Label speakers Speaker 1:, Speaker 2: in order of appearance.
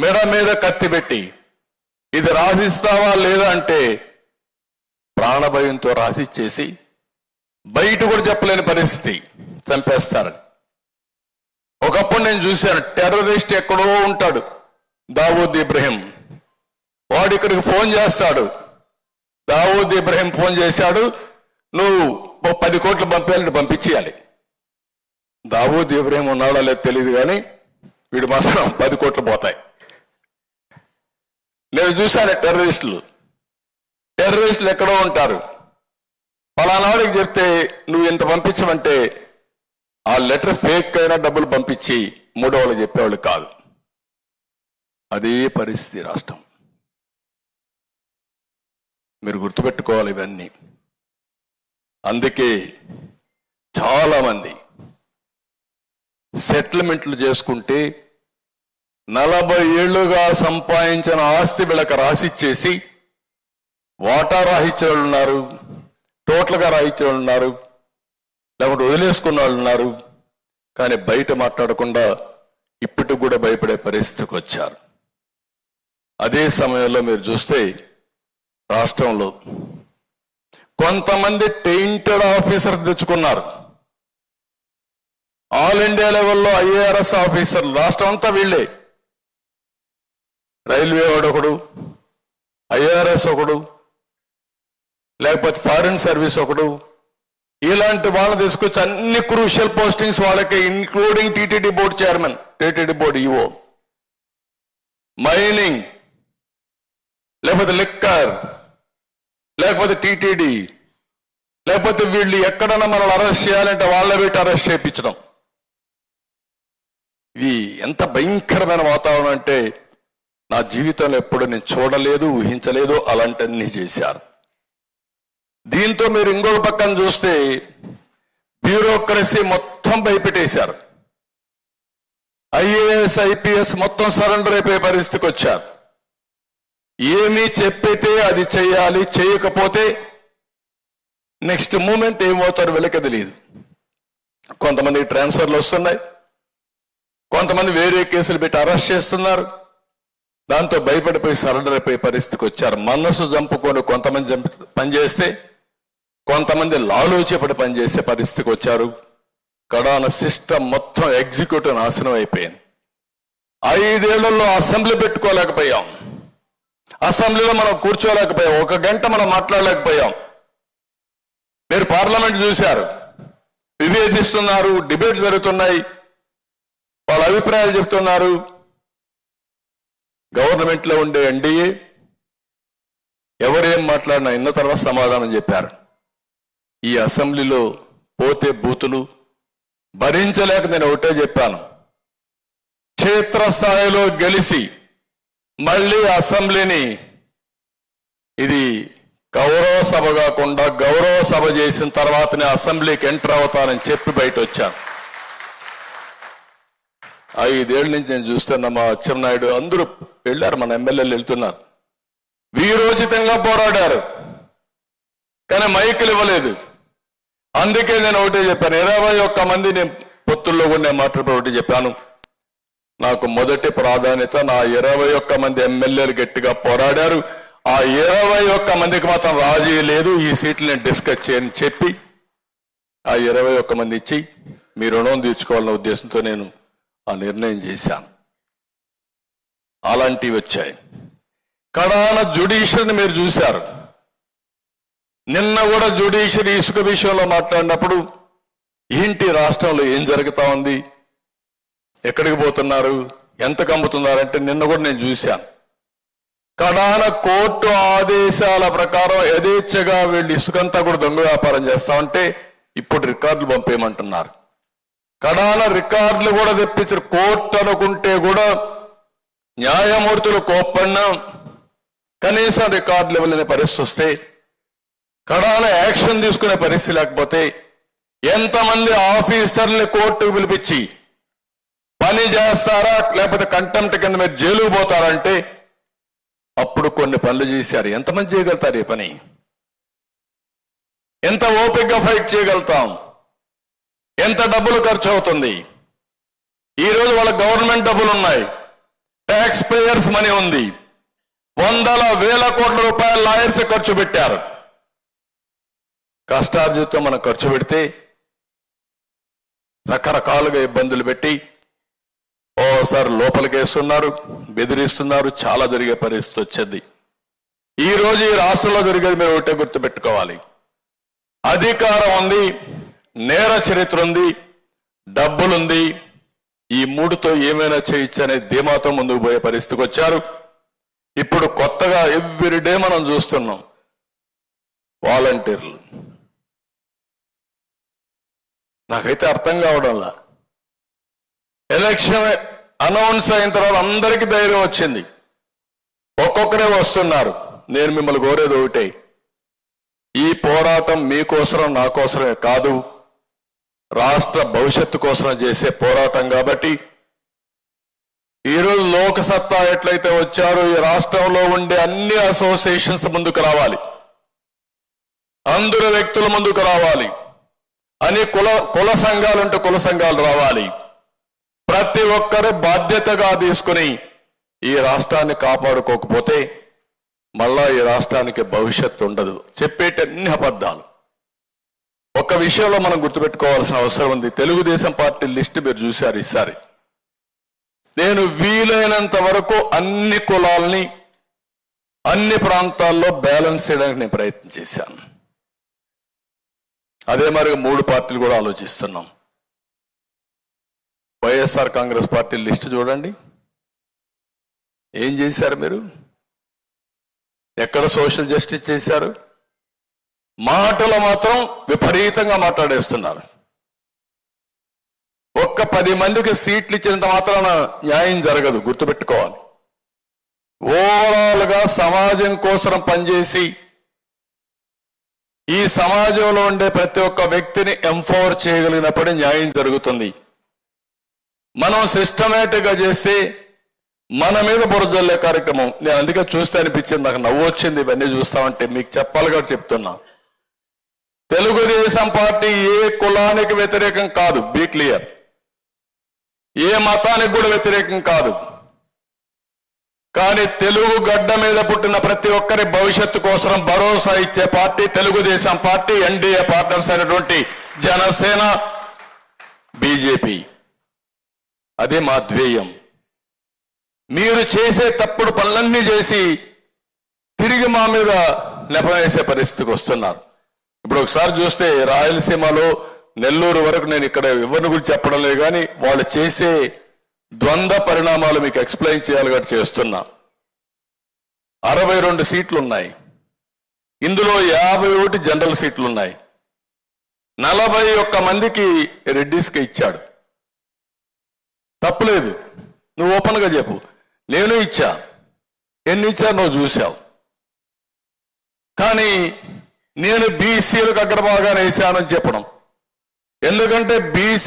Speaker 1: మెడ మీద కత్తి పెట్టి ఇది రాసిస్తావా లేదా అంటే ప్రాణభయంతో రాసిచ్చేసి బయట కూడా చెప్పలేని పరిస్థితి చంపేస్తారు. ఒకప్పుడు నేను చూశాను టెర్రరిస్ట్ ఎక్కడో ఉంటాడు దావూద్ ఇబ్రహీం. వాడు ఇక్కడికి ఫోన్ చేస్తాడు. దావూద్ ఇబ్రహీం ఫోన్ చేశాడు నువ్వు పది కోట్లు పంపేయాలంటే పంపించేయాలి. దావూద్ ఇబ్రహీం ఉన్నాడో లేదో తెలియదు కానీ వీడు మాత్రం పది కోట్లు పోతాయి. లేదు చూశాను టెర్రరిస్టులు. టెర్రరిస్టులు ఎక్కడో ఉంటారు. పలానాడికి చెప్తే నువ్వు ఇంత పంపించమంటే ఆ లెటర్ ఫేక్ అయినా డబ్బులు పంపించి మూడో వాళ్ళు చెప్పేవాళ్ళు కాదు. అదే పరిస్థితి రాష్ట్రం. మీరు గుర్తుపెట్టుకోవాలి ఇవన్నీ. అందుకే చాలామంది సెటిల్మెంట్లు చేసుకుంటే నలభై ఏళ్ళుగా సంపాదించిన ఆస్తి వీళ్ళకి రాసిచ్చేసి వాటా రాహించే వాళ్ళు ఉన్నారు టోటల్గా రాయించే వాళ్ళు ఉన్నారు లేకుంటే వదిలేసుకున్న వాళ్ళు ఉన్నారు. కానీ బయట మాట్లాడకుండా ఇప్పటికి కూడా భయపడే పరిస్థితికి వచ్చారు. అదే సమయంలో మీరు చూస్తే రాష్ట్రంలో కొంతమంది టెయింటెడ్ ఆఫీసర్ తెచ్చుకున్నారు. ఆల్ ఇండియా లెవెల్లో ఐఏఆర్ఎస్ ఆఫీసర్లు రాష్ట్రం అంతా వీళ్ళే. రైల్వే వాడు ఒకడు ఐఆర్ఎస్ ఒకడు లేకపోతే ఫారిన్ సర్వీస్ ఒకడు. ఇలాంటి వాళ్ళని తీసుకొచ్చి అన్ని క్రూషియల్ పోస్టింగ్స్ వాళ్ళకి including TTD board chairman TTD board EO. Mining లేకపోతే లిక్కర్ లేకపోతే టీటీడీ లేకపోతే వీళ్ళు ఎక్కడన్నా మనల్ని అరెస్ట్ చేయాలంటే వాళ్ళ పెట్టి అరెస్ట్ చేయించడం. ఇది ఎంత భయంకరమైన వాతావరణం అంటే నా జీవితంలో ఎప్పుడు నేను చూడలేదు ఊహించలేదు అలాంటివన్నీ చేశారు. దీంతో మీరు ఇంకొక పక్కన చూస్తే బ్యూరోక్రసీ మొత్తం భయపెట్టేశారు. ఐఏఎస్ ఐపీఎస్ మొత్తం సరెండర్ అయిపోయే పరిస్థితికి వచ్చారు. ఏమీ చెప్పితే అది చేయాలి చేయకపోతే నెక్స్ట్ మూమెంట్ ఏమవుతారు వీళ్ళకి తెలియదు కొంతమంది ట్రాన్స్ఫర్లు వస్తున్నాయి. కొంతమంది వేరే కేసులు పెట్టి అరెస్ట్ చేస్తున్నారు. దాంతో భయపడిపోయి సరెండర్ అయిపోయే పరిస్థితికి వచ్చారు. మనసు చంపుకొని కొంతమంది పనిచేస్తే కొంతమంది లాలోచేపడి పనిచేసే పరిస్థితికి వచ్చారు. కడాన సిస్టమ్ మొత్తం ఎగ్జిక్యూటివ్ నాశనం అయిపోయింది. ఐదేళ్ళలో అసెంబ్లీ పెట్టుకోలేకపోయాం. అసెంబ్లీలో మనం కూర్చోలేకపోయాం. ఒక గంట మనం మాట్లాడలేకపోయాం. మీరు పార్లమెంట్ చూశారు. వివేదిస్తున్నారు డిబేట్ జరుగుతున్నాయి. వాళ్ళ అభిప్రాయాలు చెప్తున్నారు. గవర్నమెంట్లో ఉండే ఎన్డీఏ ఎవరేం మాట్లాడినా ఇన్న తర్వాత సమాధానం చెప్పారు. ఈ అసెంబ్లీలో పోతే బూతులు భరించలేక నేను ఒకటే చెప్పాను. క్షేత్రస్థాయిలో గెలిచి మళ్ళీ అసెంబ్లీని ఇది గౌరవ సభ కాకుండా గౌరవ సభ చేసిన తర్వాతనే అసెంబ్లీకి ఎంటర్ అవుతానని చెప్పి బయట వచ్చాను ఐదేళ్ళ నుంచి నేను చూస్తున్నా మా అచ్చెన్నాయుడు అందరూ వెళ్ళారు మన ఎమ్మెల్యేలు వెళ్తున్నారు. వీరోచితంగా పోరాడారు. కానీ మైకులు ఇవ్వలేదు. అందుకే నేను ఒకటే చెప్పాను ఇరవై ఒక్క మంది నేను పొత్తుల్లో కూడా నేను మాట్లాడే ఒకటి చెప్పాను. నాకు మొదటి ప్రాధాన్యత నా ఇరవై ఒక్క మంది ఎమ్మెల్యేలు గట్టిగా పోరాడారు. ఆ ఇరవై ఒక్క మందికి మాత్రం రాజీ లేదు. ఈ సీట్లు నేను డిస్కస్ చేయని. చెప్పి ఆ ఇరవై ఒక్క మంది ఇచ్చి మీ రుణం తీర్చుకోవాలన్న ఉద్దేశంతో నేను ఆ నిర్ణయం చేశాను అలాంటివి వచ్చాయి. కడాన జుడిషియర్ని మీరు చూశారు. నిన్న కూడా జుడిషియరీ ఇసుక విషయంలో మాట్లాడినప్పుడు ఏంటి రాష్ట్రంలో ఏం జరుగుతా ఉంది? ఎక్కడికి పోతున్నారు? ఎంత కమ్ముతున్నారంటే నిన్న కూడా నేను చూశాను. కడాన కోర్టు ఆదేశాల ప్రకారం యథేచ్ఛగా వీళ్ళు ఇసుకంతా కూడా దొంగ వ్యాపారం చేస్తామంటే ఇప్పుడు రికార్డులు పంపేయమంటున్నారు. కడాన రికార్డులు కూడా తెప్పించారు. కోర్టు అనుకుంటే కూడా న్యాయమూర్తులు కోప్పడినా కనీసం రికార్డులు ఇవ్వలేని పరిస్థితి వస్తే కడాన యాక్షన్ తీసుకునే పరిస్థితి లేకపోతే ఎంతమంది ఆఫీసర్ని కోర్టుకు పిలిపించి పని చేస్తారా లేకపోతే కంటెంప్ట్ కింద మీరు జైలుకు పోతారంటే అప్పుడు కొన్ని పనులు చేశారు. ఎంతమంది చేయగలుగుతారు ఈ పని? ఎంత ఓపికగా ఫైట్ చేయగలుగుతాం? ఎంత డబ్బులు ఖర్చు అవుతుంది ఈ రోజు వాళ్ళ గవర్నమెంట్ డబ్బులు ఉన్నాయి ట్యాక్స్ పేయర్స్ మనీ ఉంది. వందల వేల కోట్ల రూపాయల లాయర్స్ ఖర్చు పెట్టారు. కష్టార్జితం మనం ఖర్చు పెడితే రకరకాలుగా ఇబ్బందులు పెట్టి ఓసారి లోపలికి వేస్తున్నారు బెదిరిస్తున్నారు చాలా జరిగే పరిస్థితి వచ్చింది. ఈ ఈ రాష్ట్రంలో జరిగేది మీరు ఒకటే గుర్తు పెట్టుకోవాలి అధికారం ఉంది. నేర చరిత్ర ఉంది డబ్బులుంది ఈ మూడుతో ఏమైనా చేయొచ్చు అనే ధీమాతో ముందుకు పోయే పరిస్థితికి వచ్చారు. ఇప్పుడు కొత్తగా ఎవ్రీడే మనం చూస్తున్నాం వాలంటీర్లు. నాకైతే అర్థం కావడంలా. ఎలక్షన్ అనౌన్స్ అయిన తర్వాత అందరికీ ధైర్యం వచ్చింది. ఒక్కొక్కరే వస్తున్నారు నేను మిమ్మల్ని కోరేది ఒకటే. ఈ పోరాటం మీకోసరం నా కోసమే కాదు. రాష్ట్ర భవిష్యత్తు కోసం చేసే పోరాటం కాబట్టి ఈరోజు లోకసత్తా ఎట్లయితే వచ్చారో ఈ రాష్ట్రంలో ఉండే అన్ని అసోసియేషన్స్ ముందుకు రావాలి. అందరు వ్యక్తుల ముందుకు రావాలి. అని కుల కుల సంఘాలు సంఘాలుంటే కుల సంఘాలు రావాలి. ప్రతి ఒక్కరు బాధ్యతగా తీసుకుని ఈ రాష్ట్రాన్ని కాపాడుకోకపోతే మళ్ళా ఈ రాష్ట్రానికి భవిష్యత్తు ఉండదు. చెప్పేటన్ని అబద్ధాలు. ఒక విషయంలో మనం గుర్తుపెట్టుకోవాల్సిన అవసరం ఉంది. తెలుగుదేశం పార్టీ లిస్ట్ మీరు చూశారు ఈసారి. నేను వీలైనంత వరకు అన్ని కులాల్ని అన్ని ప్రాంతాల్లో బ్యాలెన్స్ చేయడానికి నేను ప్రయత్నం చేశాను. అదే మరి మూడు పార్టీలు కూడా ఆలోచిస్తున్నాం. వైఎస్ఆర్ కాంగ్రెస్ పార్టీ లిస్ట్ చూడండి. ఏం చేశారు మీరు? ఎక్కడ సోషల్ జస్టిస్ చేశారు? మాటలు మాత్రం విపరీతంగా మాట్లాడేస్తున్నారు. ఒక్క పది మందికి సీట్లు ఇచ్చినంత మాత్రాన న్యాయం జరగదు గుర్తుపెట్టుకోవాలి. ఓవరాల్గా సమాజం కోసం పనిచేసి ఈ సమాజంలో ఉండే ప్రతి ఒక్క వ్యక్తిని ఎంపవర్ చేయగలిగినప్పుడు న్యాయం జరుగుతుంది. మనం సిస్టమేటిక్గా చేస్తే మన మీద బురజల్లే కార్యక్రమం. నేను అందుకే చూస్తే అనిపించింది నాకు నవ్వు వచ్చింది ఇవన్నీ చూస్తామంటే మీకు చెప్పాలి కూడా చెప్తున్నా. తెలుగుదేశం పార్టీ ఏ కులానికి వ్యతిరేకం కాదు. బీ క్లియర్ ఏ మతానికి కూడా వ్యతిరేకం కాదు. కానీ తెలుగు గడ్డ మీద పుట్టిన ప్రతి ఒక్కరి భవిష్యత్తు కోసం భరోసా ఇచ్చే party Telugu Desam party NDA partners అయినటువంటి జనసేన బీజేపీ. అదే మా ధ్యేయం. మీరు చేసే తప్పుడు పనులన్నీ చేసి తిరిగి మా మీద నెపవేసే పరిస్థితికి వస్తున్నారు. ఇప్పుడు ఒకసారి చూస్తే రాయలసీమలో నెల్లూరు వరకు నేను ఇక్కడ ఎవరిని గురించి చెప్పడం లేదు కానీ వాళ్ళు చేసే ద్వంద్వ పరిణామాలు మీకు ఎక్స్ప్లెయిన్ చేయాలి కాబట్టి చేస్తున్నా. అరవై రెండు సీట్లు ఉన్నాయి. ఇందులో యాభై ఒకటి జనరల్ సీట్లు ఉన్నాయి. నలభై ఒక్క మందికి రెడ్డిస్కి ఇచ్చాడు. తప్పులేదు. నువ్వు ఓపెన్గా చెప్పు. నేను ఇచ్చా. ఎన్ని ఇచ్చా నువ్వు చూసావు. కానీ నేను బీసీలకు అగ్రభాగాన్ని వేసానని చెప్పడం. ఎందుకంటే బీసీ